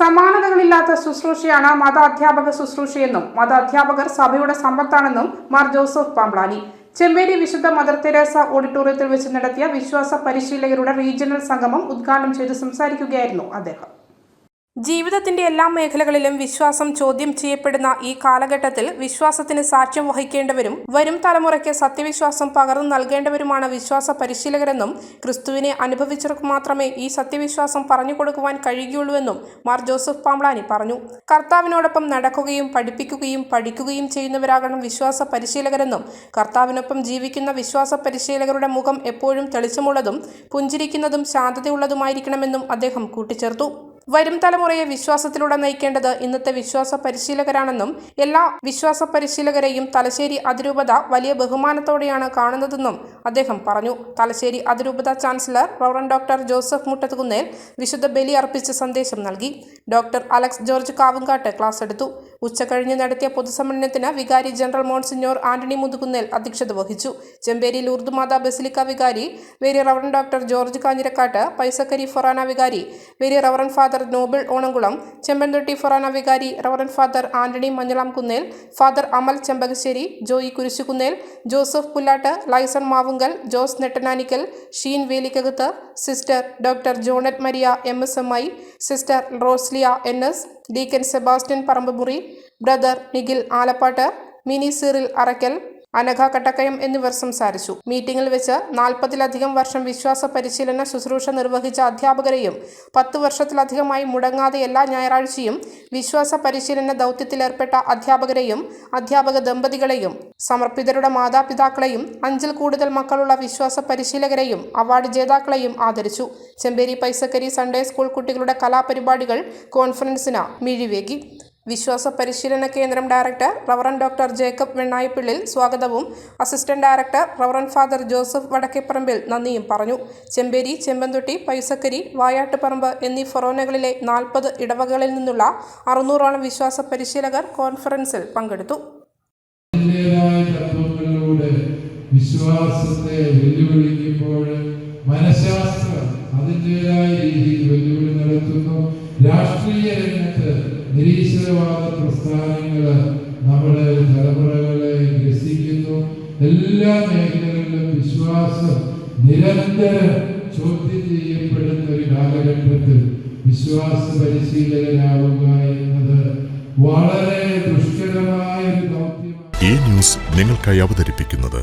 സമാനതകളില്ലാത്ത ശുശ്രൂഷയാണ് മത അധ്യാപക ശുശ്രൂഷയെന്നും മത അധ്യാപകർ സഭയുടെ സമ്പത്താണെന്നും മാർ ജോസഫ് പാംബ്ലാനി ചെമ്പേരി വിശുദ്ധ മദർ തെരേസ ഓഡിറ്റോറിയത്തിൽ വെച്ച് നടത്തിയ വിശ്വാസ പരിശീലകരുടെ റീജിയണൽ സംഗമം ഉദ്ഘാടനം ചെയ്ത് സംസാരിക്കുകയായിരുന്നു അദ്ദേഹം. ജീവിതത്തിന്റെ എല്ലാ മേഖലകളിലും വിശ്വാസം ചോദ്യം ചെയ്യപ്പെടുന്ന ഈ കാലഘട്ടത്തിൽ വിശ്വാസത്തിന് സാക്ഷ്യം വഹിക്കേണ്ടവരും വരും തലമുറയ്ക്ക് സത്യവിശ്വാസം പകർന്നു നൽകേണ്ടവരുമാണ് വിശ്വാസ പരിശീലകരെന്നും ക്രിസ്തുവിനെ അനുഭവിച്ചവർക്ക് മാത്രമേ ഈ സത്യവിശ്വാസം പറഞ്ഞു കൊടുക്കുവാൻ കഴിയുകയുള്ളൂവെന്നും മാർ ജോസഫ് പാംബ്ലാനി പറഞ്ഞു. കർത്താവിനോടൊപ്പം നടക്കുകയും പഠിപ്പിക്കുകയും പഠിക്കുകയും ചെയ്യുന്നവരാകണം വിശ്വാസ പരിശീലകരെന്നും കർത്താവിനൊപ്പം ജീവിക്കുന്ന വിശ്വാസ പരിശീലകരുടെ മുഖം എപ്പോഴും തെളിച്ചമുള്ളതും പുഞ്ചിരിക്കുന്നതും ശാന്തതയുള്ളതുമായിരിക്കണമെന്നും അദ്ദേഹം കൂട്ടിച്ചേർത്തു. വരും തലമുറയെ വിശ്വാസത്തിലൂടെ നയിക്കേണ്ടത് ഇന്നത്തെ വിശ്വാസ പരിശീലകരാണെന്നും എല്ലാ വിശ്വാസ പരിശീലകരെയും തലശ്ശേരി അതിരൂപത വലിയ ബഹുമാനത്തോടെയാണ് കാണുന്നതെന്നും അദ്ദേഹം പറഞ്ഞു. തലശ്ശേരി അതിരൂപത chancellor reverend doctor Joseph Muttathukunnel വിശുദ്ധ ബലി അർപ്പിച്ച സന്ദേശം നൽകി. Doctor Alex George Kavunkattu class എടുത്തു. ഉച്ചകഴിഞ്ഞ് നടത്തിയ പൊതുസമ്മേളനത്തിന് വികാരി ജനറൽ മോൺസിഞ്ഞോർ ആന്റണി മുതുകുന്നേൽ അധ്യക്ഷത വഹിച്ചു. ചെമ്പേരി ലൂർദ് മാതാ ബസിലിക്ക വികാരി very reverend doctor George Kanjirakkattu Paisakkari forane വികാരി very reverend father Noble Onamkulam Chempanthotti forane വികാരി reverend father Antony Manjalamkunnel father Amal Chembakassery Joy Kurisukunnel Joseph Pullattu Laison Mavunkal Jose Nettananikkal Sheen Velikkakath sister doctor Jonet Maria M S M I sister Roslia N S deacon Sebastian Parambumuri brother Nikhil Alappattu Mini Cyril Arakkal Anagha Kattakkayam എന്നിവർ സംസാരിച്ചു. മീറ്റിംഗിൽ വെച്ച് നാൽപ്പതിലധികം വർഷം വിശ്വാസ പരിശീലന ശുശ്രൂഷ നിർവഹിച്ച അധ്യാപകരെയും പത്ത് വർഷത്തിലധികമായി മുടങ്ങാതെ എല്ലാ ഞായറാഴ്ചയും വിശ്വാസ പരിശീലന ദൗത്യത്തിലേർപ്പെട്ട അധ്യാപകരെയും അധ്യാപക ദമ്പതികളെയും സമർപ്പിതരുടെ മാതാപിതാക്കളെയും അഞ്ചിൽ കൂടുതൽ മക്കളുള്ള വിശ്വാസ പരിശീലകരെയും അവാർഡ് ജേതാക്കളെയും ആദരിച്ചു. ചെമ്പേരി പൈസക്കരി സൺഡേ സ്കൂൾ കുട്ടികളുടെ കലാപരിപാടികൾ കോൺഫറൻസിന് മിഴിവേകി. വിശ്വാസ പരിശീലന കേന്ദ്രം director reverend doctor Jacob Vennayippillil സ്വാഗതവും. Assistant director reverend father Joseph Vadakkeparambil നന്ദിയും പറഞ്ഞു. ചെമ്പേരി ചെമ്പന്തൊട്ടി പൈസക്കരി വായാട്ടുപറമ്പ് എന്നീ ഫൊറോനകളിലെ നാൽപ്പത് ഇടവകളിൽ നിന്നുള്ള അറുന്നൂറോളം വിശ്വാസ പരിശീലകർ കോൺഫറൻസിൽ പങ്കെടുത്തു. വിശ്വാസത്തെ വെല്ലുവിളിക്കുമ്പോൾ മനഃശാസ്ത്രം അതിന്റെതായ രീതിയിൽ വെല്ലുവിളി നടത്തുന്നു. രാഷ്ട്രീയ രംഗത്ത് നിരീശ്വരവാദ പ്രസ്ഥാനങ്ങൾ നമ്മുടെ തലമുറകളെ ഗ്രസിക്കുന്നു. എല്ലാ മേഖലകളിലും വിശ്വാസം നിരന്തരം ചോദ്യം ചെയ്യപ്പെടുന്ന ഒരു കാലഘട്ടത്തിൽ വിശ്വാസ പരിശീലകനാവുക എന്നത് വളരെ ദുഷ്കരമായ ഒരു ദൗത്യമാണ്. ഈ ന്യൂസ് നിങ്ങൾക്കായി അവതരിപ്പിക്കുന്നത്.